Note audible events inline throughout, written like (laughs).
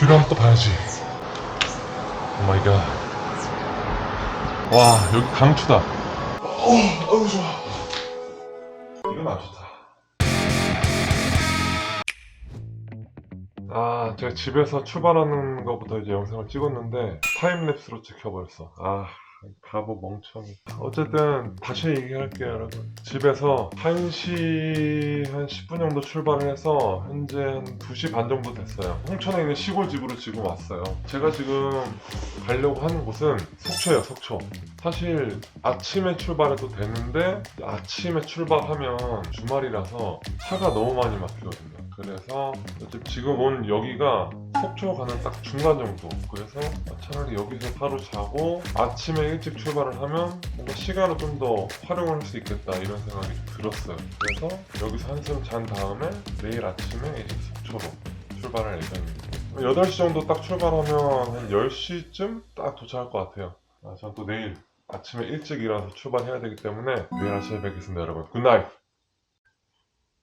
뷰를 또 봐야지. 오 마이 갓. 와, 여기 강추다. 어, 아우 좋아. 이건 안 좋다. 아, 제가 집에서 출발하는 것부터 이제 영상을 찍었는데 타임랩스로 찍혀버렸어. 아, 바보 멍청이. 어쨌든 다시 얘기할게요, 여러분. 집에서 1시 한 10분 정도 출발을 해서 현재 한 2시 반 정도 됐어요. 홍천에 있는 시골 집으로 지금 왔어요. 제가 지금 가려고 하는 곳은 속초예요, 속초. 사실 아침에 출발해도 되는데 아침에 출발하면 주말이라서 차가 너무 많이 막히거든요. 그래서 지금 온 여기가 속초 가는 딱 중간 정도. 그래서 차라리 여기서 하루 자고 아침에 일찍 출발을 하면 뭔가 시간을 좀 더 활용을 할수 있겠다 이런 생각이 좀 들었어요. 그래서 여기서 한숨 잔 다음에 내일 아침에 이제 속초로 출발할 예정입니다. 8시 정도 딱 출발하면 한 10시쯤 딱 도착할 것 같아요. 아, 전 또 내일 아침에 일찍 일어나서 출발해야 되기 때문에 내일 아침에 뵙겠습니다, 여러분. 굿나잇!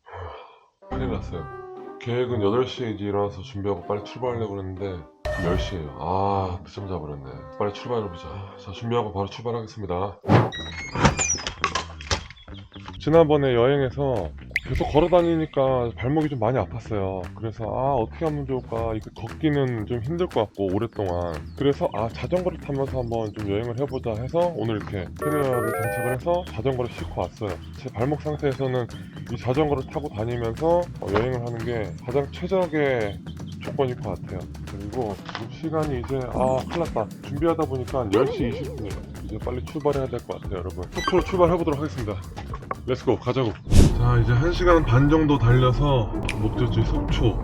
(sighs) 큰일 났어요. 계획은 8시에 이제 일어나서 준비하고 빨리 출발하려고 그랬는데 10시에요. 아, 늦잠 자버렸네. 빨리 출발해보자. 자, 준비하고 바로 출발하겠습니다. 지난번에 여행에서 계속 걸어 다니니까 발목이 좀 많이 아팠어요. 그래서 아 어떻게 하면 좋을까? 이거 걷기는 좀 힘들 것 같고 오랫동안. 그래서 아 자전거를 타면서 한번 좀 여행을 해보자 해서 오늘 이렇게 캐리어를 장착을 해서 자전거를 싣고 왔어요. 제 발목 상태에서는 이 자전거를 타고 다니면서 어, 여행을 하는 게 가장 최적의 조건일 것 같아요. 그리고 시간이 이제 아 큰일 났다. 준비하다 보니까 한 10시 20분이에요. 이제 빨리 출발해야 될 것 같아요, 여러분. 속초로 출발해보도록 하겠습니다. 렛츠고 가자고 자 이제 1시간 반 정도 달려서 목적지 속초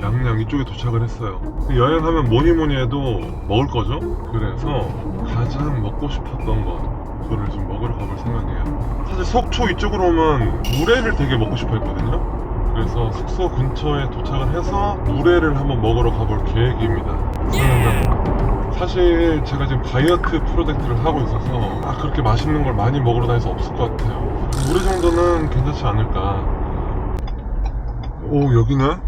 양양 이쪽에 도착을 했어요. 여행하면 뭐니 뭐니 해도 먹을 거죠? 그래서 가장 먹고 싶었던 거 그거를 지금 먹으러 가볼 생각이에요. 사실 속초 이쪽으로 오면 물회를 되게 먹고 싶어 했거든요. 그래서 숙소 근처에 도착을 해서 물회를 한번 먹으러 가볼 계획입니다. 사실 제가 지금 다이어트 프로젝트를 하고 있어서 아, 그렇게 맛있는 걸 많이 먹으러 다녀서 없을 것 같아요 물회 정도는 괜찮지 않을까 오 여기네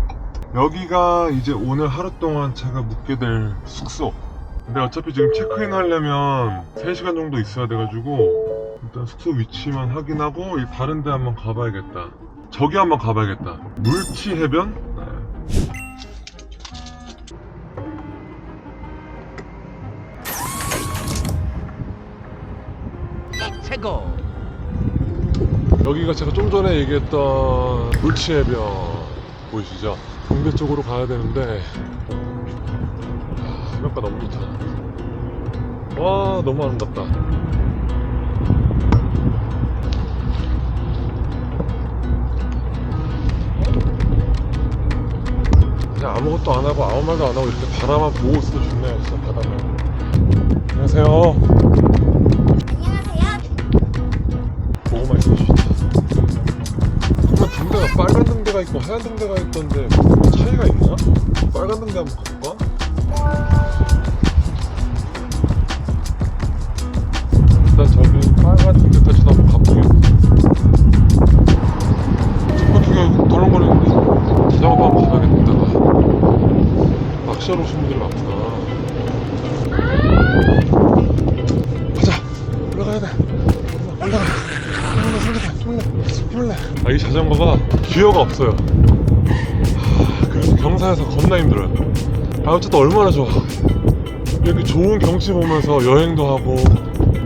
여기가 이제 오늘 하루 동안 제가 묵게 될 숙소 근데 어차피 지금 체크인 하려면 3시간 정도 있어야 돼가지고 일단 숙소 위치만 확인하고 이 다른 데 한번 가봐야겠다 저기 한번 가봐야겠다 물치 해변? 네. 최고. 여기가 제가 좀 전에 얘기했던 물치해변 보이시죠? 동대 쪽으로 가야 되는데 아, 해변가 너무 좋다 와 너무 아름답다 그냥 아무것도 안 하고 아무 말도 안 하고 이렇게 바라만 보고 있어도 좋네요 진짜 바다만 안녕하세요 안녕하세요. 보고만 있어 좋다. 등대가 있고 하얀 등대가 있던데 뭐 차이가 있나? 빨간 등대 한번 가볼까? 일단 저기 빨간 등대까지도 한번 바퀴가 여기 덜렁거리는데 자전거 한번 가야겠다. 낚시하러 오신 분들이 많구나. 가자! 올라가야 돼! 올라가! 아, 이 자전거가 기어가 없어요. 하, 그래서 경사에서 겁나 힘들어요. 아, 어쨌든 얼마나 좋아. 이렇게 좋은 경치 보면서 여행도 하고,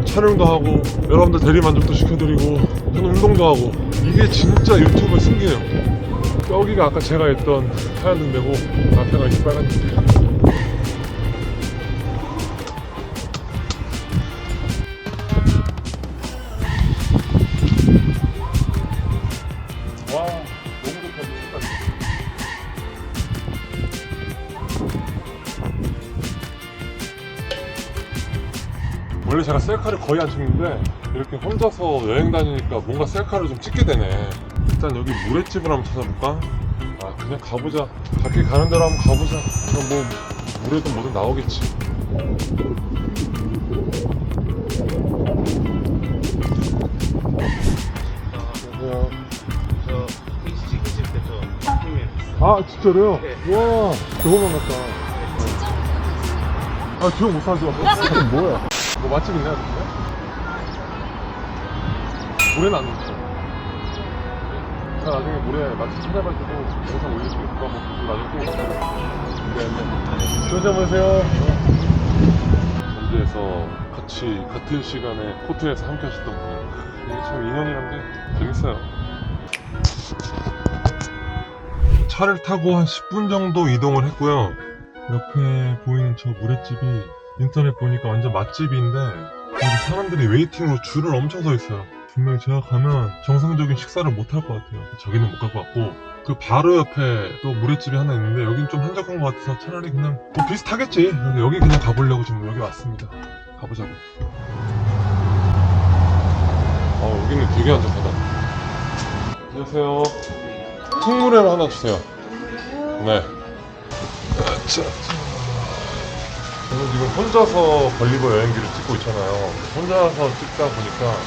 촬영도 하고, 여러분들 대리 만족도 시켜드리고, 저는 운동도 하고, 이게 진짜 유튜브의 승기예요. 여기가 아까 제가 했던 하얀 등대고, 앞에가 이 빨간 등대. 셀카를 거의 안 찍는데 이렇게 혼자서 여행 다니니까 뭔가 셀카를 좀 찍게 되네. 일단 여기 물회집을 한번 찾아볼까? 아 그냥 가보자. 밖에 가는 대로 한번 가보자. 그럼 뭐 물회든 뭐든 나오겠지. 안녕하세요. 저아 진짜로요? 네. 와 너무 반갑다 아 기억 못하는 줄 알았어 뭐야 뭐 맛집 있나요 근데? 모래는 안 넣었어 제가 나중에 모래 맛집 찾아가지고 영상 올릴게요. 한번 보고 나중에 꼭 있어요. 네, 좋은 잠 보세요. 현지에서 같이 같은 시간에 호텔에서 함께 하셨던 분 이게 참 인연이란 게 재밌어요. 차를 타고 한 10분 정도 이동을 했고요. 옆에 보이는 저 모래집이 인터넷 보니까 완전 맛집인데 사람들이 웨이팅으로 줄을 엄청 서 있어요. 분명히 제가 가면 정상적인 식사를 못 할 것 같아요. 저기는 못 갈 것 같고 그 바로 옆에 또 모래집이 하나 있는데 여긴 좀 한적한 것 같아서 차라리 그냥 뭐 비슷하겠지. 여기 그냥 가보려고 지금 여기 왔습니다. 가보자고. 어 여기는 되게 한적하다. 안녕하세요. 콩물회 하나 주세요. 네. 자, 저는 지금 혼자서 걸리버 여행기를 찍고 있잖아요. 혼자서 찍다 보니까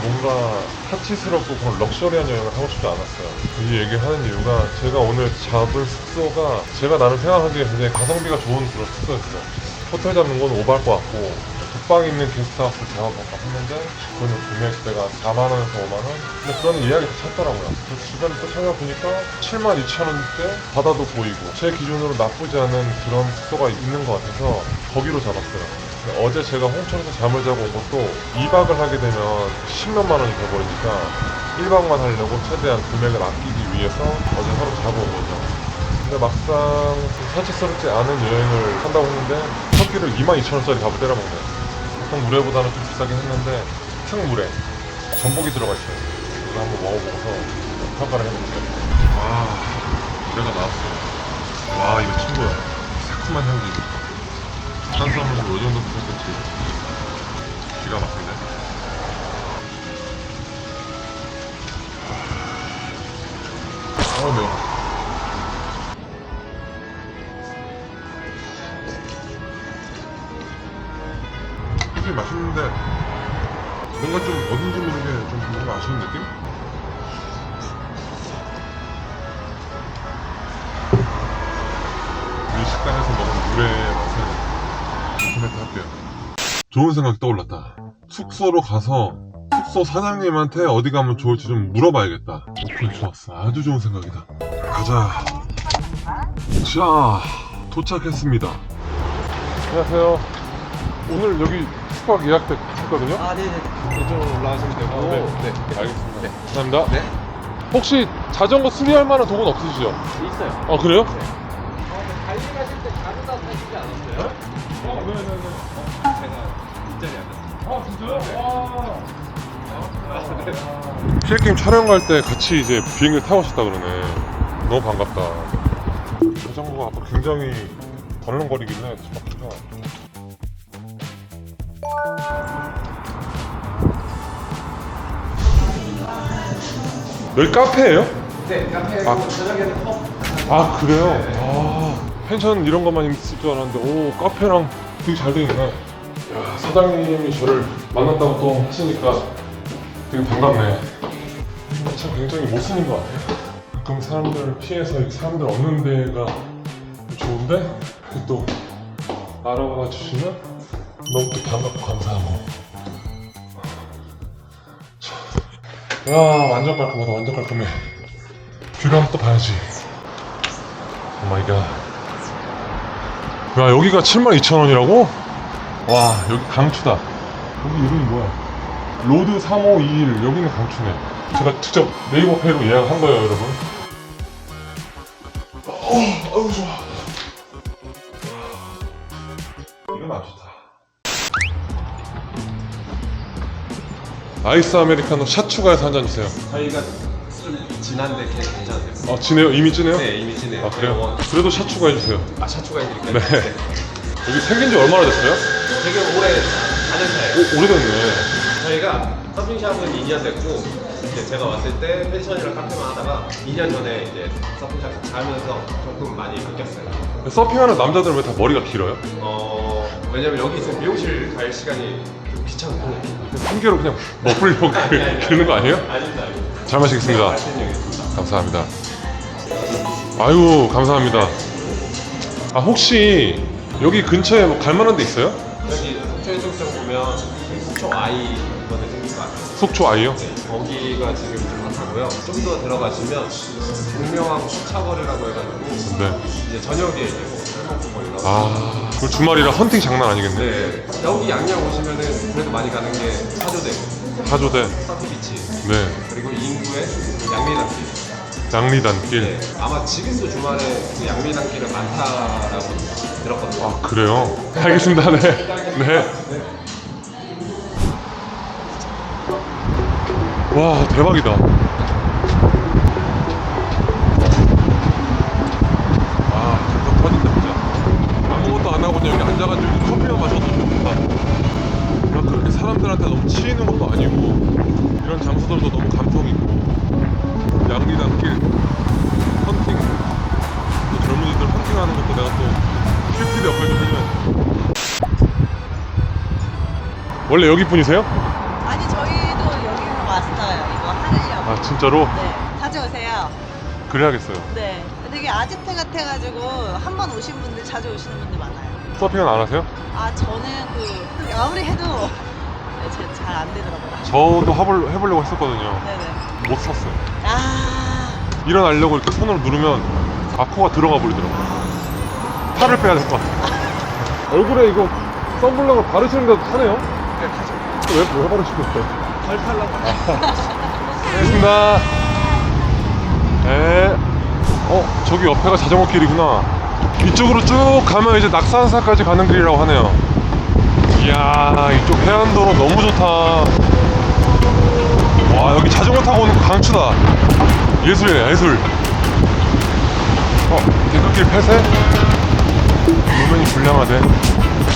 뭔가 타치스럽고 그런 럭셔리한 여행을 하고 싶지 않았어요. 이 얘기를 하는 이유가 제가 오늘 잡은 숙소가 제가 나는 생각하기에 굉장히 가성비가 좋은 그런 숙소였어요. 호텔 잡는 건 오버할 것 같고 북방 있는 게스트하우스 잡아볼까 했는데 그거는 금액대가 4만원에서 5만원? 근데 그런 이야기도 찾더라고요. 그래서 주변에 또 찾아보니까 7만 2천원대 바다도 보이고 제 기준으로 나쁘지 않은 그런 숙소가 있는 것 같아서 거기로 잡았어요. 어제 제가 홍천에서 잠을 자고 온 것도 2박을 하게 되면 10몇만 원이 돼버리니까 1박만 하려고 최대한 금액을 아끼기 위해서 어제 하루 자고 온 거죠. 근데 막상 사치스럽지 않은 여행을 한다고 했는데 터키를 22,000원짜리 밥을 때려 먹네. 보통 물회보다는 좀 비싸긴 했는데 특물회 전복이 들어가 있어요. 이거 한번 먹어보고서 평가를 해볼게요. 와, 물회가 나왔어요. 와, 이거 친구야. 새콤한 향기. 탄수화물도 이 정도 부족했지. 기가 막히네. 아, 매워. 아쉬운 느낌? 이 식당에서 먹은 물의 맛은 인터넷 할게요. 좋은 생각이 떠올랐다. 숙소로 가서 숙소 사장님한테 어디 가면 좋을지 좀 물어봐야겠다. 오케이 좋았어 아주 좋은 생각이다. 가자. 자 도착했습니다. 안녕하세요. 오늘 여기 숙박 예약됐 거든요 아, 네네. 이쪽으로 올라가시면 되고. 네. 네. 알겠습니다 네. 감사합니다 네. 혹시 자전거 수리할 만한 도구는 없으시죠? 있어요. 아 그래요? 달리 가실 때 가르다 타시지 않았어요? 어, 네 네 네. 제가 뒷자리 앉았어요. 아 진짜요? 와. 필게임 촬영 갈 때 같이 이제 비행기를 타고 오셨다 그러네. 너무 반갑다. 자전거가 굉장히 해. 바퀴가. 여기 카페예요? 네, 카페 아. 저녁에는 컵. 아 그래요? 아 펜션 이런 것만 있을 줄 알았는데 오 카페랑 되게 잘 되어 있네 야 사장님이 저를 만났다고 또 하시니까 되게 반갑네 참 굉장히 모순인 것 같아요 가끔 사람들 피해서 이렇게 사람들 없는 데가 좋은데 또 알아봐 주시면 너무 또 반갑고 감사하고. 참. 야 완전 깔끔하다 완전 깔끔해. 뷰를 한번 또 봐야지. 오마이갓. 야 여기가 72,000원이라고? 와 여기 강추다. 여기 이름이 뭐야? 로드 3521 여기는 강추네. 제가 직접 네이버 페이로 예약한 거예요 여러분. 어, 아유 좋아 아이스 아메리카노 샷 추가해서 한 잔 주세요 저희가 좀 진한데 걔 괜찮으세요? 아 진해요? 이미 진해요? 네, 이미 진해요. 아 그래요? 그래도 샷 추가해 주세요 아, 차 추가해드릴까요? 네. 여기 생긴 지 얼마나 됐어요? 되게 오래 하는 차예요. 오, 오래됐네 저희가 서핑샵은 2년 됐고, 이제 제가 왔을 때 펜션이랑 카페만 하다가 2년 전에 이제 서핑샵 같이 하면서 조금 많이 바뀌었어요. 서핑하는 남자들은 왜 다 머리가 길어요? 어, 왜냐면 여기 있으면 미용실 갈 시간이 좀 귀찮고. 한 개로 그냥 먹으려고 기르는 거 아니에요? 아닙니다. 잘 마시겠습니다. 감사합니다. 아유, 감사합니다. 아, 혹시 여기 근처에 뭐 갈만한 데 있어요? 여기 속초 해수욕장 보면 속초 아이 이번에 생긴 거 같아요. 속초 아이요? 네, 거기가 지금 좀 핫하고요. 좀 더 들어가시면 동명항 수차거리라고 해가지고 네. 이제 저녁에 이제 아, 그 주말이라 헌팅 장난 아니겠네. 네. 여기 양양 오시면은 그래도 많이 가는 게 사조대, 사조대. 스타트비치, 네. 그리고 인구의 양리단길. 양리단길. 네. 아마 지금도 주말에 그 양리단길은 많다라고 들었거든요. 아, 그래요? 알겠습니다. 네. 네. 와, 대박이다. 커피만 마셔도 좋다. 막 그렇게 사람들한테 너무 치이는 것도 아니고, 이런 장소들도 너무 감성 있고, 양리단길, 헌팅, 또 젊은이들 헌팅하는 것도 내가 또 큐피드 역할 좀 해줘야 원래 여기 분이세요? 아니 저희도 여기로 왔어요. 이거 하려고. 아 진짜로? 네. 자주 오세요. 그래야겠어요 네. 되게 아지트 같아가지고 한 번 오신 분들 자주 오시는 분들 많아요. 서핑은 안 하세요? 아 저는 그 아무리 해도 (laughs) 네, 잘안 되더라고요. 저도 해볼, 해보려고 했었거든요 네네. 못 샀어요 아 일어나려고 이렇게 손으로 누르면 아코가 들어가 버리더라고요 팔을 빼야 될 것 같아요 얼굴에 이거 선블럭을 바르시는데도 타네요? 네 타죠 왜, 왜 바르시고 있어요? 덜 탈라고. 알겠습니다 네. 어 저기 옆에가 자전거 길이구나 이쪽으로 쭉 가면 이제 낙산사까지 가는 길이라고 하네요. 이야 이쪽 해안도로 너무 좋다. 와 여기 자전거 타고 오는 거 강추다. 예술이네 예술. 어 대극길 폐쇄路면이 불량하대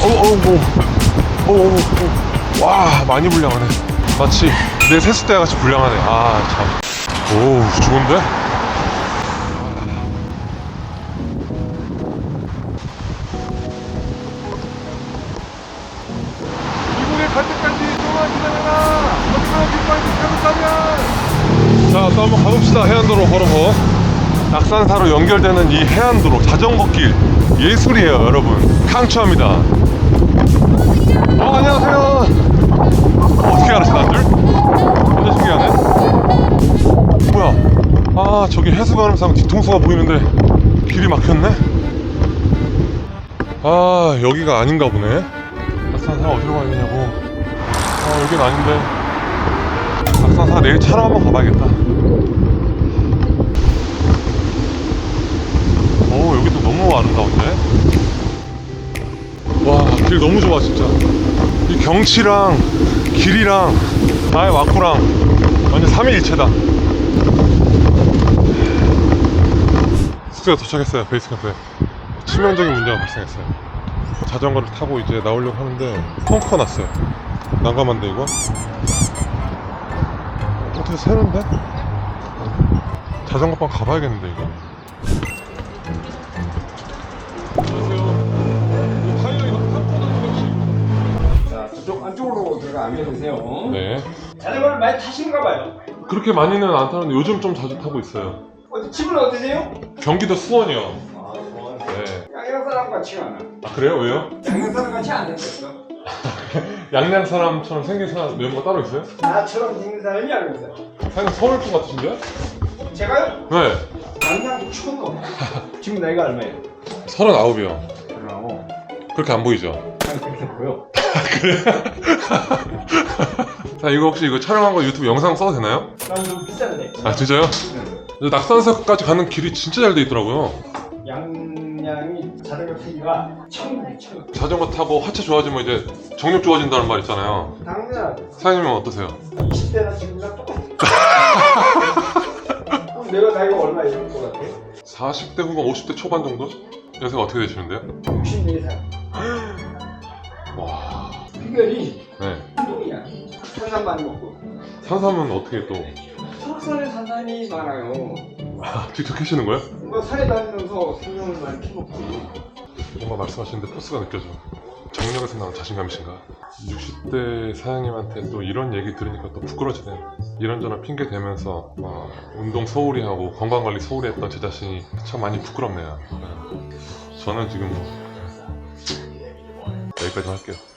어어어 어어어 와 많이 불량하네. 마치 내 세숫대 같이 불량하네. 아참오 좋은데 해안도로 걸어서 낙산사로 연결되는 이 해안도로 자전거길 예술이에요 여러분. 강추합니다. 어 안녕하세요. 어떻게 알았어 나들? 완전 신기하네? 뭐야? 아 저기 해수관음상 뒤통수가 보이는데 길이 막혔네? 아 여기가 아닌가 보네. 낙산사 어디로 가야 되냐고. 아 여긴 아닌데. 낙산사 내일 차로 한번 가봐야겠다 오 여기 또 너무 아름다운데? 와 길 너무 좋아 진짜. 이 경치랑 길이랑 나의 와꾸랑 완전 삼위일체다. 숙소에 도착했어요 베이스 캠프에. 치명적인 문제가 발생했어요. 자전거를 타고 이제 나오려고 하는데 펑크가 났어요. 난감한데 이거? 어떻게 새는데? 자전거방 가봐야겠는데 이거 앉아주세요. 네 자전거를 많이 타시는가 봐요. 그렇게 많이는 안 타는데 요즘 좀 자주 타고 있어요 어디 집은 어디세요? 경기도 수원이요 아, 좋아. 네. 양양 사람 같지가 않아. 아 그래요? 왜요? 양양 사람 같이 안 생겼어. (laughs) 양양 사람처럼 생긴 사람 멤버 따로 있어요? 나처럼 생긴 사람이 아니었어요. 사장님 서울 분 같으신데요? 제가요? 네 양양 초노. 지금 나이가 얼마예요? 서른아홉이요 그러고 그렇게 안 보이죠? 한 그렇게 보여. 자 이거 혹시 이거 촬영한 거 유튜브 영상 써도 되나요? 난좀 비싼데. 아 진짜요? 응. 낙산사까지 가는 길이 진짜 잘 돼 있더라고요 양양이 자전거 타기가 천국이 천국. 자전거 타고 하체 좋아지면 이제 정력 좋아진다는 말 있잖아요 당연하 사장님은 어떠세요? 20대나 지금이랑 똑같아. (laughs) 그럼 내가 나이가 얼마 이럴 것 같아? 40대 후반 50대 초반 정도? 연세가 어떻게 되시는데요? 64살. 와... 비결이 네 운동이야. 탄산 많이 먹고. 산삼은 어떻게 또 설악산에 산산이 많아요. 아, 직접 캐시는 거예요? 뭔가 산에 다니면서 생명을 많이 키웠고. 뭔가 말씀하시는데 포스가 느껴져. 정력에서 나온 자신감이신가? 60대 사장님한테 또 이런 얘기 들으니까 또 부끄러지네요. 이런저런 핑계 대면서 막 운동 소홀히 하고 건강관리 소홀히 했던 제 자신이 참 많이 부끄럽네요. 네. 저는 지금 뭐 여기까지 할게요.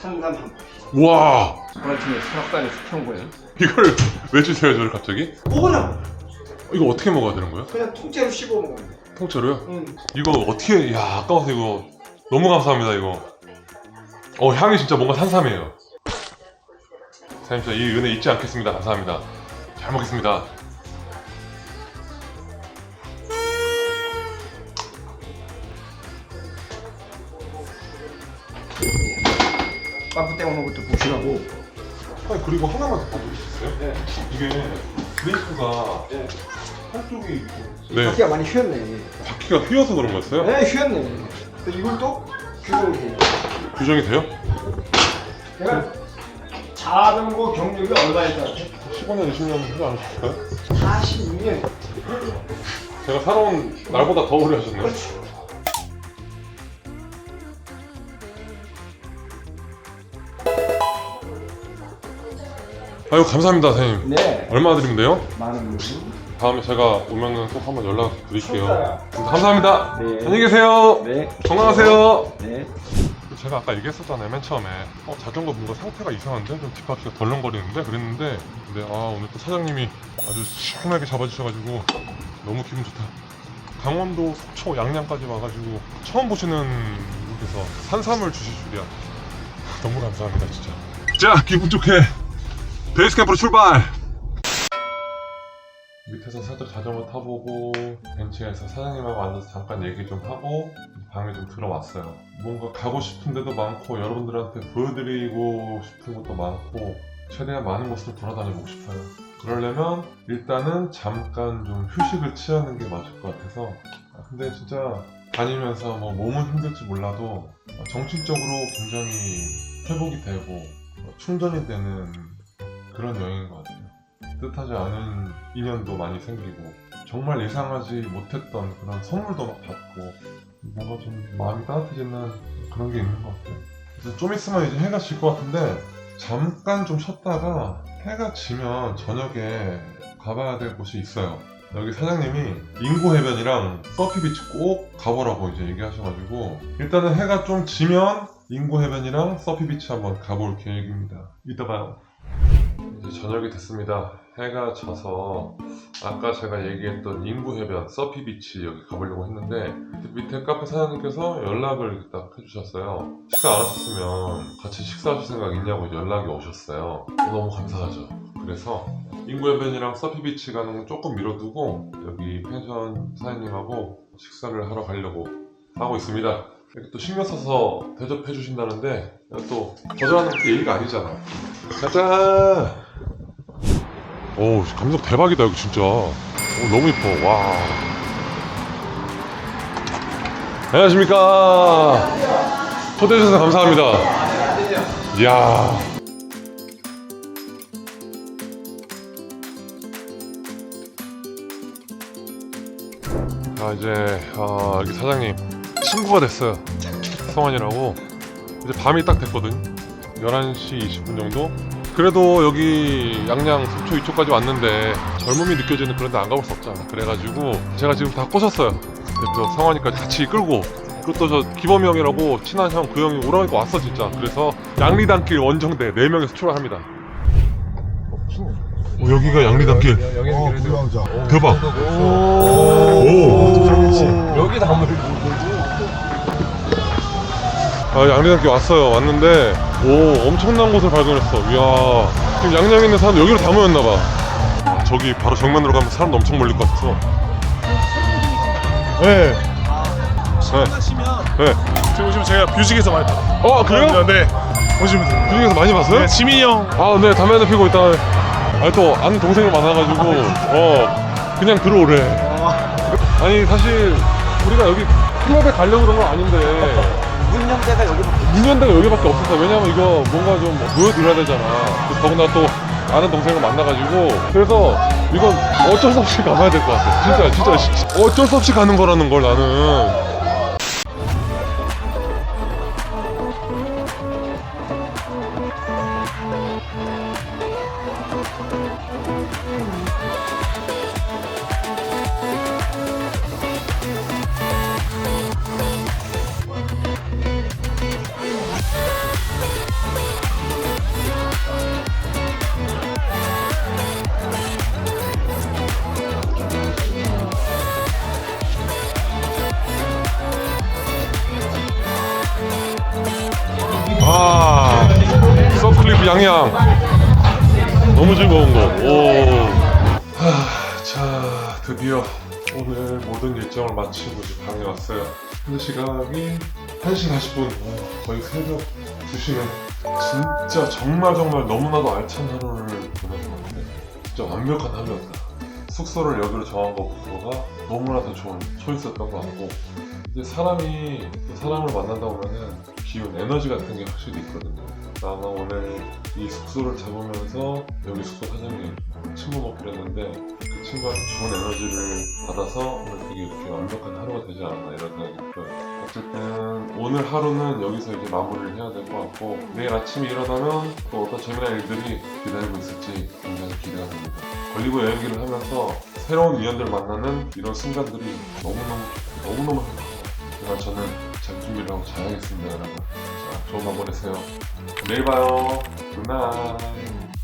산삼 한와 그렇지만 설악산에서 키운 거예요. 이걸 (laughs) 왜 주세요 저를 갑자기? 먹으라고. 이거 어떻게 먹어야 되는 거예요? 그냥 통째로 씹어 먹는 거예요. 통째로요? 응. 이거 어떻게 야 아까워서 이거 너무 감사합니다 이거 어 향이 진짜 뭔가 산삼이에요 사장님 진짜 이 은혜 잊지 않겠습니다 감사합니다 잘 먹겠습니다 빵꾸 떼어놓은 것도 보시라고. 아니 그리고 하나만 더수 있어요? 네. 이게 브레이크가 네. 한쪽이 네 바퀴가 많이 휘었네. 바퀴가 휘어서 그런 거였어요? 네, 휘었네. 근데 이걸 또 규정이 돼. 규정이 돼요? 내가 자전거 경력이 얼마일까? 15년 20년 하지 않으셨을까요? 46년. 제가 살아온 날보다 더 오래 하셨네요 그렇지. 아유 감사합니다 선생님 네. 얼마 드리면 돼요? 많은 분. 다음에 제가 오면은 꼭 한번 연락 드릴게요. 감사합니다. 네. 안녕히 계세요. 네. 건강하세요. 네. 제가 아까 얘기했었잖아요, 맨 처음에. 어, 자전거 뭔가 상태가 이상한데? 좀 뒷바퀴가 덜렁거리는데? 그랬는데, 근데 아, 오늘 또 사장님이 아주 시원하게 잡아주셔가지고 너무 기분 좋다. 강원도 속초 양양까지 와가지고 처음 보시는 분께서 산삼을 주실 줄이야. (laughs) 너무 감사합니다, 진짜. 자, 기분 좋게 베이스 캠프로 출발! 밑에서 살짝 자전거 타보고 벤치에서 사장님하고 앉아서 잠깐 얘기 좀 하고 방에 좀 들어왔어요. 뭔가 가고 싶은 데도 많고 여러분들한테 보여드리고 싶은 것도 많고 최대한 많은 곳을 돌아다니고 싶어요. 그러려면 일단은 잠깐 좀 휴식을 취하는 게 맞을 것 같아서 아, 근데 진짜 다니면서 뭐 몸은 힘들지 몰라도 정신적으로 굉장히 회복이 되고 어, 충전이 되는 그런 여행인 것 같아요. 뜻하지 않은 인연도 많이 생기고 정말 예상하지 못했던 그런 선물도 막 받고 뭔가 좀 마음이 따뜻해지는 그런 게 있는 것 같아요. 그래서 좀 있으면 이제 해가 질 것 같은데 잠깐 좀 쉬었다가 해가 지면 저녁에 가봐야 될 곳이 있어요. 여기 사장님이 인구 해변이랑 서피 비치 꼭 가보라고 이제 얘기하셔가지고 일단은 해가 좀 지면 인구 해변이랑 서피 비치 한번 가볼 계획입니다. 이따 봐요. 이제 저녁이 됐습니다. 해가 져서 아까 제가 얘기했던 인구 해변 서피 비치 여기 가보려고 했는데 밑에 카페 사장님께서 연락을 딱 해주셨어요. 식사 안 하셨으면 같이 식사하실 생각 있냐고 연락이 오셨어요. 너무 감사하죠. 그래서 인구 해변이랑 서피 비치 가는 건 조금 미뤄두고 여기 펜션 사장님하고 식사를 하러 가려고 하고 있습니다. 이렇게 또 신경 써서 대접해 주신다는데 또 거절하는 것도 예의가 아니잖아. 가자. 오 감성 대박이다 여기 진짜. 오, 너무 이뻐. 와. 안녕하십니까. 초대해 주셔서 감사합니다. 이야. 아 이제 아, 여기 사장님 친구가 됐어요. 성환이라고. 이제 밤이 딱 됐거든. 11시 20분 정도? 그래도 여기 양양 속초 이쪽까지 왔는데 젊음이 느껴지는 그런 데 안 가볼 수 없잖아. 그래가지고 제가 지금 다 꼬셨어요. 대표 성환이까지 같이 끌고 그리고 또저 기범이 형이라고 친한 형 그 형이 오라니까 왔어 진짜. 그래서 양리단길 원정대 4명에서 출발합니다. 어, 여기가 양리단길. 어, 구경자. 대박. 오. 여기 나무 아, 양리단길 왔어요. 왔는데, 오, 엄청난 곳을 발견했어. 이야. 지금 양양에 있는 사람 여기로 다 모였나봐. 아, 저기 바로 정면으로 가면 사람도 엄청 몰릴 것 같아서. 네. 네. 네. 지금 보시면 제가 뮤직에서 많이 봤어요. 어, 그래요? 네. 보시면 돼요. 뮤직에서 많이 봤어요? 네, 지민이 형. 아, 네, 담배 한대 피고 있다. 아, 또, 아는 동생을 만나가지고, 어, 그냥 들어오래. 아니, 사실, 우리가 여기 클럽에 가려고 그런 건 아닌데, 문명대가 여기밖에 문연대가 여기밖에 없었어. 왜냐면 이거 뭔가 좀 보여드려야 되잖아. 그 더구나 또 아는 동생을 만나가지고. 그래서 이건 어쩔 수 없이 가봐야 될 것 같아. 진짜, 진짜. 어쩔 수 없이 가는 거라는 걸 나는. 양양 너무 즐거운 거. 오. 하, 자 드디어 오늘 모든 일정을 마치고 방에 왔어요. 근데 시각이 1시 40분 거의 새벽 2시네. 진짜 정말 정말 너무나도 알찬 하루를 것 같아. 진짜 완벽한 하루였다. 숙소를 여기로 정한 것부터가 너무나도 좋은 초이스였던 것 같고 이제 사람이 또 사람을 만나다 보면은 기운, 에너지 같은 게 확실히 있거든요. 나는 오늘 이 숙소를 잡으면서 여기 숙소 사장님 친구 먹기로 했는데 그 친구한테 좋은 에너지를 받아서 오늘 되게 이렇게 완벽한 하루가 되지 않았나 이런 생각이 들어요. 어쨌든 오늘 하루는 여기서 이제 마무리를 해야 될 것 같고 내일 아침에 일어나면 또 어떤 재미난 일들이 기다리고 있을지 굉장히 기대가 됩니다. 걸리고 여행기를 하면서 새로운 인연들 만나는 이런 순간들이 너무너무 너무너무. 그래서 저는 잘 준비를 하고 자야겠습니다 여러분. 자 좋은 밤 보내세요. 내일 봐요. 굿나잇.